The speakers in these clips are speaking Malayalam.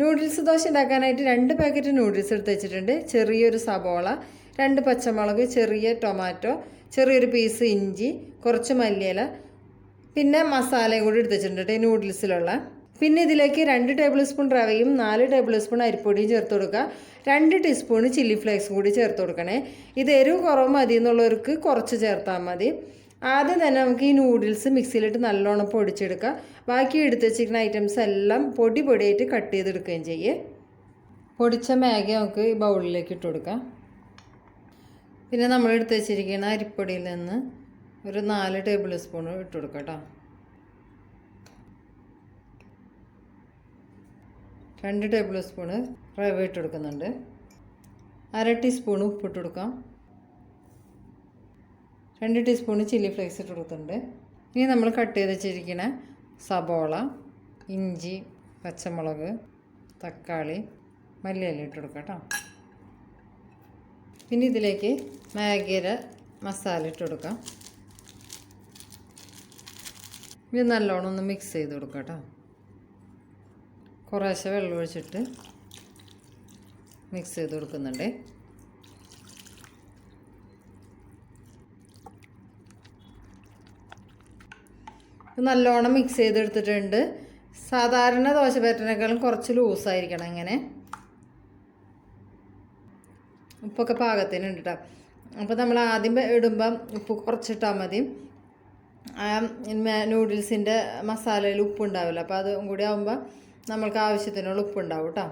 നൂഡിൽസ് ദോശ ഉണ്ടാക്കാനായിട്ട് രണ്ട് പാക്കറ്റ് നൂഡിൽസ് എടുത്ത് വെച്ചിട്ടുണ്ട്. ചെറിയൊരു സബോള രണ്ട് പച്ചമുളക് ചെറിയ ടൊമാറ്റോ ചെറിയൊരു പീസ് ഇഞ്ചി കുറച്ച് മല്ലിയില പിന്നെ മസാലയും കൂടി എടുത്ത് വെച്ചിട്ടുണ്ട് നൂഡിൽസിലുള്ള പിന്നെ ഇതിലേക്ക് രണ്ട് ടേബിൾ സ്പൂൺ റവയും നാല് ടേബിൾ സ്പൂൺ അരിപ്പൊടിയും ചേർത്ത് കൊടുക്കുക. രണ്ട് ടീസ്പൂൺ ചില്ലി ഫ്ലേക്സും കൂടി ചേർത്ത് കൊടുക്കണേ. ഇത് എരിവ് കുറവ് മതി എന്നുള്ളവർക്ക് കുറച്ച് ചേർത്താൽ മതി. ആദ്യം തന്നെ നമുക്ക് ഈ നൂഡിൽസ് മിക്സിയിലിട്ട് നല്ലോണം പൊടിച്ചെടുക്കുക ബാക്കി എടുത്ത് വെച്ചിരിക്കുന്ന ഐറ്റംസ് എല്ലാം പൊടി പൊടിയായിട്ട് കട്ട് ചെയ്തെടുക്കുകയും ചെയ്യേ. പൊടിച്ച മാഗി നമുക്ക് ഈ ബൗളിലേക്ക് ഇട്ട് കൊടുക്കാം. പിന്നെ നമ്മൾ എടുത്ത് വെച്ചിരിക്കുന്ന അരിപ്പൊടിയിൽ നിന്ന് ഒരു നാല് ടേബിൾ സ്പൂൺ ഇട്ട് കൊടുക്കാം കേട്ടോ രണ്ട് ടേബിൾ സ്പൂണ് റവ ഇട്ട് കൊടുക്കുന്നുണ്ട്. അര ടീസ്പൂൺ ഉപ്പിട്ട് കൊടുക്കാം. രണ്ട് ടീസ്പൂൺ ചില്ലി ഫ്ലേക്സ് ഇട്ട് കൊടുത്തിട്ടുണ്ട്. ഇനി നമ്മൾ കട്ട് ചെയ്ത് വെച്ചിരിക്കുന്ന സബോള ഇഞ്ചി പച്ചമുളക് തക്കാളി മല്ലിയില ഇട്ട് കൊടുക്കാം കേട്ടോ. പിന്നെ ഇതിലേക്ക് മാഗിയുടെ മസാല ഇട്ട് കൊടുക്കാം. ഇത് നല്ലോണം ഒന്ന് മിക്സ് ചെയ്ത് കൊടുക്കാം കേട്ടോ. കുറേശ്ശെ വെള്ളം ഒഴിച്ചിട്ട് മിക്സ് ചെയ്ത് കൊടുക്കുന്നുണ്ട്. നല്ലോണം മിക്സ് ചെയ്തെടുത്തിട്ടുണ്ട്. സാധാരണ ദോശ ബാറ്ററിനേക്കാളും കുറച്ച് ലൂസായിരിക്കണം ഇങ്ങനെ. ഉപ്പൊക്കെ പാകത്തിനുണ്ട് കേട്ടോ അപ്പോൾ നമ്മൾ ആദ്യം ഇടുമ്പം ഉപ്പ് കുറച്ചിട്ടാൽ മതി. നൂഡിൽസിന്റെ മസാലയിൽ ഉപ്പ് ഉണ്ടാവില്ല. അപ്പോൾ അതും കൂടി ആകുമ്പോൾ നമ്മൾക്ക് ആവശ്യത്തിനുള്ള ഉപ്പ് ഉണ്ടാവും കേട്ടോ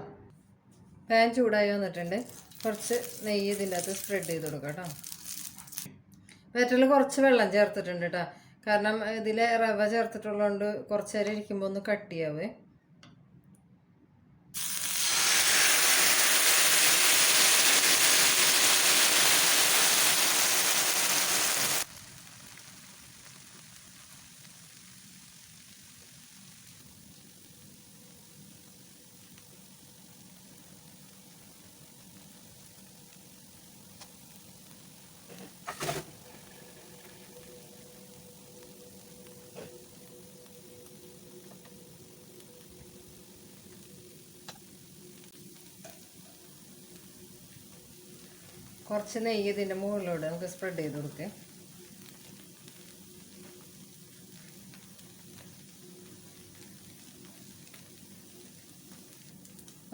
പാൻ ചൂടായി വന്നിട്ടുണ്ട്. കുറച്ച് നെയ്യ് ഇതിന്റെ അകത്ത് സ്പ്രെഡ് ചെയ്ത് കൊടുക്കാം കേട്ടോ ബാറ്ററിൽ കുറച്ച് വെള്ളം ചേർത്തിട്ടുണ്ട് കേട്ടോ കാരണം ഇതിൽ റവ ചേർത്തിട്ടുള്ളതുകൊണ്ട് കുറച്ച് നേരം ഇരിക്കുമ്പോൾ ഒന്ന് കട്ടിയാവേ. കുറച്ച് നെയ്യ് ഇതിന്റെ മുകളിലൂടെ നമുക്ക് സ്പ്രെഡ് ചെയ്ത് കൊടുക്കാം.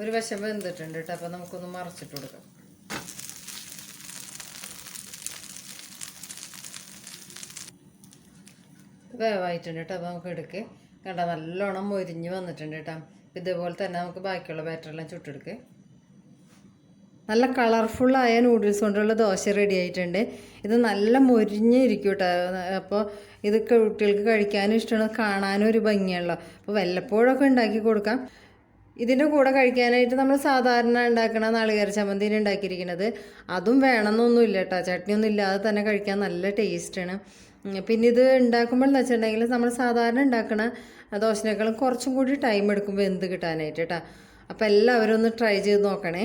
ഒരു വശം വെന്തിട്ടുണ്ട് കേട്ടോ അപ്പോൾ നമുക്കൊന്ന് മറച്ചിട്ട് കൊടുക്കാം. വേവായിട്ടുണ്ട് കേട്ടോ അപ്പോൾ നമുക്ക് എടുക്ക്. കണ്ട നല്ലോണം മൊരിഞ്ഞ് വന്നിട്ടുണ്ട് കേട്ടോ ഇതേപോലെ തന്നെ നമുക്ക് ബാക്കിയുള്ള ബാറ്ററെല്ലാം ചുട്ടെടുക്കുക നല്ല കളർഫുള്ളായ നൂഡിൽസ് കൊണ്ടുള്ള ദോശ റെഡി ആയിട്ടുണ്ട്. ഇത് നല്ല മൊരിഞ്ഞിരിക്കും കേട്ടോ അപ്പോൾ ഇത് കുട്ടികൾക്ക് കഴിക്കാനും ഇഷ്ടമാണ് കാണാനും ഒരു ഭംഗിയാണല്ലോ. അപ്പോൾ വല്ലപ്പോഴൊക്കെ ഉണ്ടാക്കി കൊടുക്കാം. ഇതിന്റെ കൂടെ കഴിക്കാനായിട്ട് നമ്മൾ സാധാരണ ഉണ്ടാക്കുന്ന നാളികേര ചമ്മന്തിന് ഉണ്ടാക്കിയിരിക്കുന്നത്. അതും വേണമെന്നൊന്നുമില്ല കേട്ടോ ചട്നിയൊന്നും ഇല്ലാതെ തന്നെ കഴിക്കാൻ നല്ല ടേസ്റ്റാണ് പിന്നെ ഇത് ഉണ്ടാക്കുമ്പോൾ എന്ന് വെച്ചിട്ടുണ്ടെങ്കിൽ നമ്മൾ സാധാരണ ഉണ്ടാക്കുന്ന ദോശനേക്കാളും കുറച്ചും കൂടി ടൈം എടുക്കും വെന്ത് കിട്ടാനായിട്ട് കേട്ടോ അപ്പോൾ എല്ലാവരും ഒന്ന് ട്രൈ ചെയ്ത് നോക്കണേ.